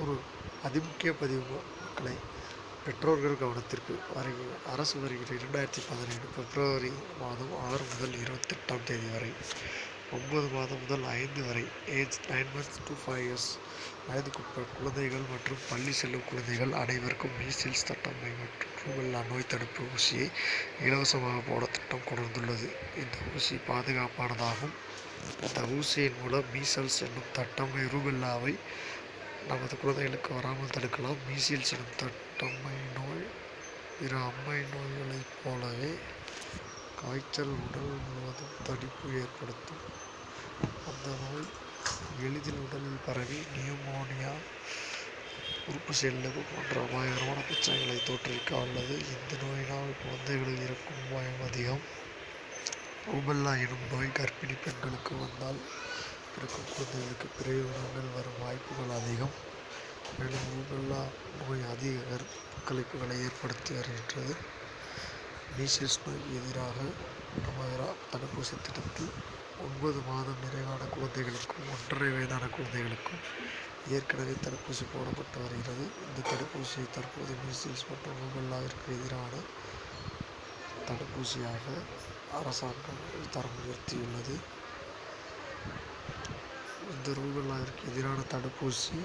ஒரு அதிமுக்கிய பதிவு மக்களை பெற்றோர்கள் கவனத்திற்கு வருகிற அரசு வருகிற இரண்டாயிரத்தி பதினேழு பிப்ரவரி மாதம் ஆறு முதல் இருபத்தெட்டாம் தேதி வரை ஒன்பது மாதம் முதல் ஐந்து வரை age nine months to five years வயதுக்குட்பட்ட குழந்தைகள் மற்றும் பள்ளி செல்லும் குழந்தைகள் அனைவருக்கும் மீசில்ஸ் தட்டம்மை மற்றும் எல்லா நோய் தடுப்பு ஊசியை இலவசமாக போட திட்டம் கொண்டுள்ளது. இந்த ஊசி பாதுகாப்பானதாகும். இந்த ஊசியின் மூலம் மீசல்ஸ் என்னும் தட்டம்மை ரூபெல்லாவை நமது குழந்தைகளுக்கு வராமல் தடுக்கலாம். மீசில்ஸ் எனும் தட்டம்மை நோய் பிற அம்மை நோய்களைப் போலவே காய்ச்சல் உடல் முழுவதும் தடிப்பு ஏற்படுத்தும். அந்த நோய் எளிதில் உடலில் பரவி நியூமோனியா உறுப்பு செல்லவு போன்ற அபாயகரமான பிரச்சனைகளை தோற்றுவிக்க அல்லது இந்த நோயினால் குழந்தைகளில் இருக்கும் அபாயம் அதிகம். ரூபெல்லா எனும் நோய் கர்ப்பிணி பெண்களுக்கு வந்தால் பிறக்கும் குழந்தைகளுக்கு பிறகு வரும் வாய்ப்புகள் அதிகம். மேலும் ரூபெல்லா நோய் அதிக கருக்கலைப்புகளை ஏற்படுத்தி வருகின்றது மீசில்ஸ் நோய்க்கு எதிராக நமது தடுப்பூசி திட்டத்தில் ஒன்பது மாதம் நிறைவான குழந்தைகளுக்கும் ஒன்றரை வயதான குழந்தைகளுக்கும் ஏற்கனவே தடுப்பூசி போடப்பட்டு வருகிறது. இந்த தடுப்பூசி தற்போது மீசில்ஸ் மற்றும் ரூபெல்லாவிற்கு எதிரான தடுப்பூசியாக அரசாங்கம் தரம் உயர்த்தியுள்ளது. இந்த ரூபெல்லாவிற்கு எதிரான தடுப்பூசி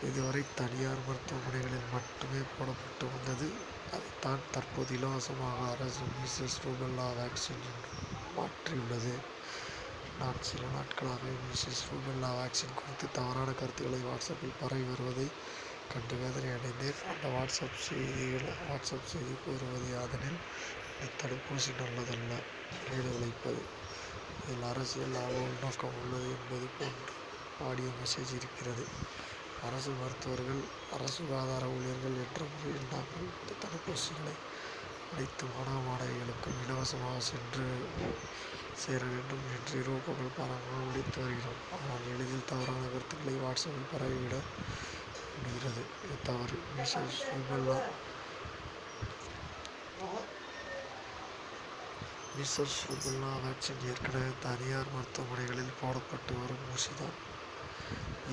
இதுவரை தனியார் மருத்துவமனைகளில் மட்டுமே போடப்பட்டு வந்தது. அதைத்தான் தற்போது இலவசமாக அரசு மீசல்ஸ் ரூபெல்லா வேக்சின் என்று மாற்றியுள்ளது. நான் சில நாட்களாகவே மீசல்ஸ் ரூபெல்லா வேக்சின் குறித்து தவறான கருத்துக்களை வாட்ஸ்அப்பில் பரவி வருவதை கண்டு வேதனை அடைந்தேன் அந்த வாட்ஸ்அப் செய்திகள் வாட்ஸ்அப் செய்தி கூறுவது யாதெனில் இந்த தடுப்பூசி நல்லதல்ல. வீடு உழைப்பது. இதில் அரசியல் லாப நோக்கம் உள்ளது என்பது போன்று ஆடியோ மெசேஜ் இருக்கிறது. அரசு மருத்துவர்கள் அரசு சுகாதார ஊழியர்கள் என்ற முறையில் நாங்கள் இந்த தடுப்பூசிகளை அனைத்து மாணவ மாணவிகளுக்கும் இலவசமாக சென்று சேர வேண்டும் என்று இரவு பகல் பாராமல் உழைத்து வருகிறோம். ஆனால் எளிதில் தவறான கருத்துக்களை வாட்ஸ்அப்பில் பரவிவிட முடிகிறது. இது தவறு. Measles rubella measles rubella vaccine ஏற்கனவே தனியார் மருத்துவமனைகளில் போடப்பட்டு வரும் ஊசிதான்.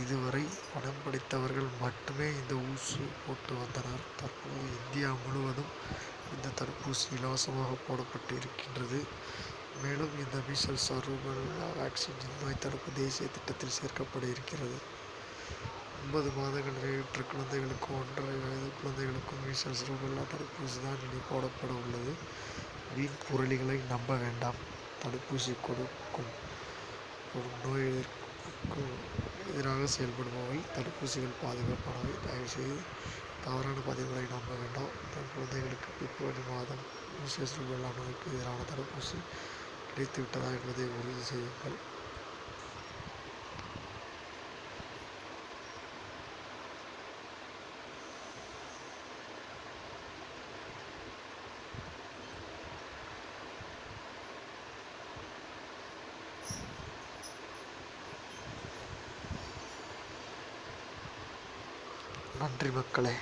இதுவரை படம் படித்தவர்கள் மட்டுமே இந்த ஊசி போட்டு வந்தனர். தற்போது இந்தியா முழுவதும் இந்த தடுப்பூசி இலவசமாக போடப்பட்டு இருக்கின்றது மேலும் இந்த மீசல்ஸ் ரூபெல்லா வேக்சின் நோய் தடுப்பு தேசிய திட்டத்தில் சேர்க்கப்பட இருக்கிறது ஒன்பது மாதங்கள் நிறைவேற்ற குழந்தைகளுக்கும் ஒன்றரை வயது குழந்தைகளுக்கும் மீசல்ஸ் ரூபெல்லா தடுப்பூசி தான் இனி போடப்பட உள்ளது. வீண் புரளிகளை நம்ப வேண்டாம். தடுப்பூசி கொடுக்கும். நோய் எதிர்க்கும் எதிராக செயல்படுபவை. தடுப்பூசிகள் பாதுகாப்பானவை தயவுசெய்து தவறான பதிவுகளை நம்ப வேண்டாம். தன் குழந்தைகளுக்கு பிப்ரவரி மாதம் மீசல்ஸ் ரூபெல்லா எதிரான தடுப்பூசி கிடைத்துவிட்டதா என்பதை உறுதி செய்யுங்கள். நன்றி மக்களே.